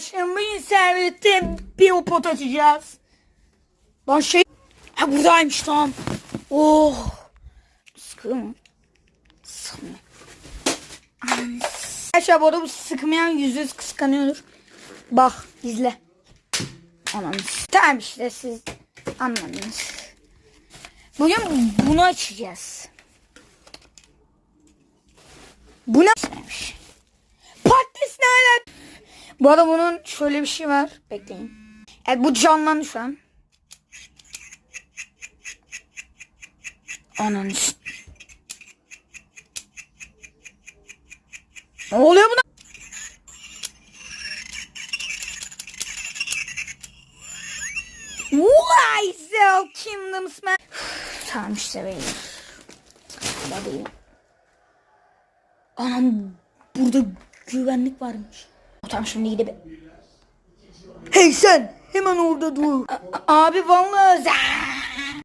arkadaşlar bugün servette bir pot atacağız. Lan şey... Ha buradaymış tamam. Oh. Sıkıyor mu? Sıkmıyor. Arkadaşlar bu arada bu sıkmayan yüzü kıskanıyordur. Bak izle. Anam. Tamam işte siz anladınız. Bugün bunu açacağız. Bu ne? Bu arada bunun şöyle bir şey var. Bekleyin. Evet bu canlandı şu an. Ananı Ne oluyor buna? Why so Kingdoms man? tamam işte beyler. Hadi. Anam burada güvenlik varmış. Tamam şimdi gidelim. Hey sen hemen orada dur. A- abi vallahi.